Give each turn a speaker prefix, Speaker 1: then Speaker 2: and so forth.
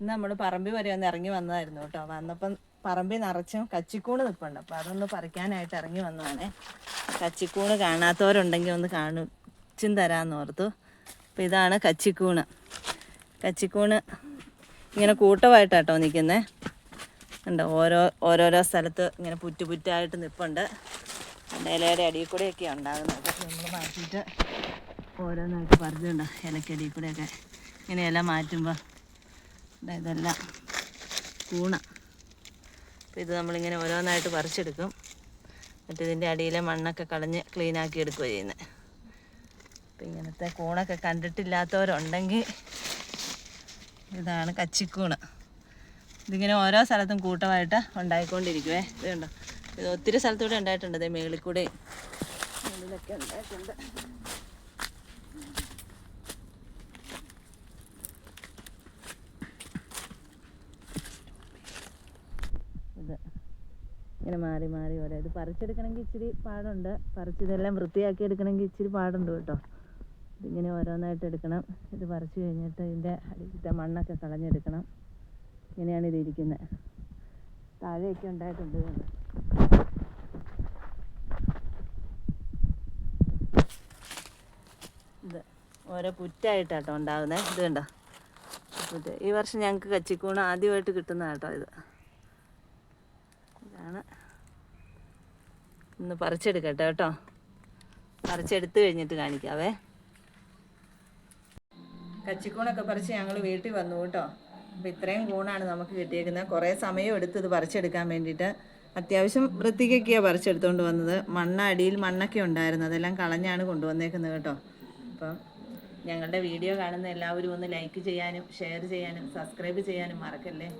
Speaker 1: ഇന്ന് നമ്മൾ പറമ്പി വരെ ഒന്ന് ഇറങ്ങി വന്നതായിരുന്നു കേട്ടോ. വന്നപ്പം പറമ്പി നിറച്ചും കച്ചിക്കൂണ് നിൽപ്പുണ്ട് അപ്പോൾ അതൊന്ന് പറിക്കാനായിട്ട് ഇറങ്ങി വന്നതാണേ. കച്ചിക്കൂണ് കാണാത്തവരുണ്ടെങ്കിൽ ഒന്ന് കാണിച്ചും തരാമെന്ന് ഓർത്തു. അപ്പോൾ ഇതാണ് കച്ചിക്കൂണ് കച്ചിക്കൂണ് ഇങ്ങനെ കൂട്ടമായിട്ടാട്ടോ നിൽക്കുന്നത് ഉണ്ട് ഓരോ ഓരോരോ സ്ഥലത്ത് ഇങ്ങനെ പുറ്റു പുറ്റായിട്ട് നിൽപ്പുണ്ട് ഇലയുടെ അടിയിൽ കൂടെയൊക്കെ ഉണ്ടാകുന്നത് നമ്മൾ മാറ്റിയിട്ട് ഓരോന്നായിട്ട് പറഞ്ഞിട്ടുണ്ട് ഇലക്കടിയിൽ കൂടെയൊക്കെ. ഇങ്ങനെ ഇല മാറ്റുമ്പോൾ ഇതെല്ലാം കൂണ. അപ്പോൾ ഇത് നമ്മളിങ്ങനെ ഓരോന്നായിട്ട് പറിച്ചെടുക്കും. ഇതിന്റെ അടിയിലെ മണ്ണൊക്കെ കളഞ്ഞ് ക്ലീനാക്കി എടുക്കുക ചെയ്യുന്നത് അപ്പം ഇങ്ങനത്തെ കൂണൊക്കെ കണ്ടിട്ടില്ലാത്തവരുണ്ടെങ്കിൽ ഇതാണ് കച്ചിക്കൂണ്. ഇതിങ്ങനെ ഓരോ സ്ഥലത്തും കൂട്ടമായിട്ട് ഉണ്ടായിക്കൊണ്ടിരിക്കുവേ. ഇത് കണ്ടോ? ഇത് ഒത്തിരി സ്ഥലത്തൂടെ ഉണ്ടായിട്ടുണ്ട്. ഇത് മേളിൽ കൂടെ ഉണ്ടായിട്ടുണ്ട് ഇത് ഇങ്ങനെ മാറി മാറി ഓരോ ഇത് പറിച്ചെടുക്കണമെങ്കിൽ ഇച്ചിരി പാടുണ്ട്. പറിച്ചിതെല്ലാം വൃത്തിയാക്കി എടുക്കണമെങ്കിൽ ഇച്ചിരി പാടുണ്ട് കേട്ടോ. ഇതിങ്ങനെ ഓരോന്നായിട്ട് എടുക്കണം. ഇത് പറിച്ച് കഴിഞ്ഞിട്ട് ഇതിന്റെ അടിയിലത്തെ മണ്ണൊക്കെ കളഞ്ഞെടുക്കണം. ഇങ്ങനെയാണ് ഇത് ഇരിക്കുന്നത്. താഴെയൊക്കെ ഉണ്ടായിട്ടുണ്ട് ഇത് ഓരോ പുറ്റായിട്ടാട്ടോ ഉണ്ടാകുന്നത് ഇത് കണ്ടോ? ഈ വർഷം ഞങ്ങൾക്ക് കച്ചിക്കൂണ് ആദ്യമായിട്ട് കിട്ടുന്ന കേട്ടോ ഇത്. ഇതാണ് ഒന്ന് പറിച്ചെടുക്കട്ടെ കേട്ടോ. പറിച്ചെടുത്ത് കഴിഞ്ഞിട്ട് കാണിക്കാവേ. കച്ചിക്കൂണൊക്കെ പറിച്ച് ഞങ്ങൾ വീട്ടിൽ വന്നു കേട്ടോ. അപ്പോൾ ഇത്രയും കൂണാണ് നമുക്ക് കിട്ടിയേക്കുന്നത്. കുറേ സമയം എടുത്ത് ഇത് പറിച്ചെടുക്കാൻ വേണ്ടിയിട്ട്. അത്യാവശ്യം വൃത്തിക്കൊക്കെയാണ് പറിച്ചെടുത്തുകൊണ്ട് വന്നത്. മണ്ണ അടിയിൽ മണ്ണൊക്കെ ഉണ്ടായിരുന്നു. അതെല്ലാം കളഞ്ഞാണ് കൊണ്ടുവന്നേക്കുന്നത് കേട്ടോ. അപ്പം ഞങ്ങളുടെ വീഡിയോ കാണുന്ന എല്ലാവരും ഒന്ന് ലൈക്ക് ചെയ്യാനും ഷെയർ ചെയ്യാനും സബ്സ്ക്രൈബ് ചെയ്യാനും മറക്കല്ലേ?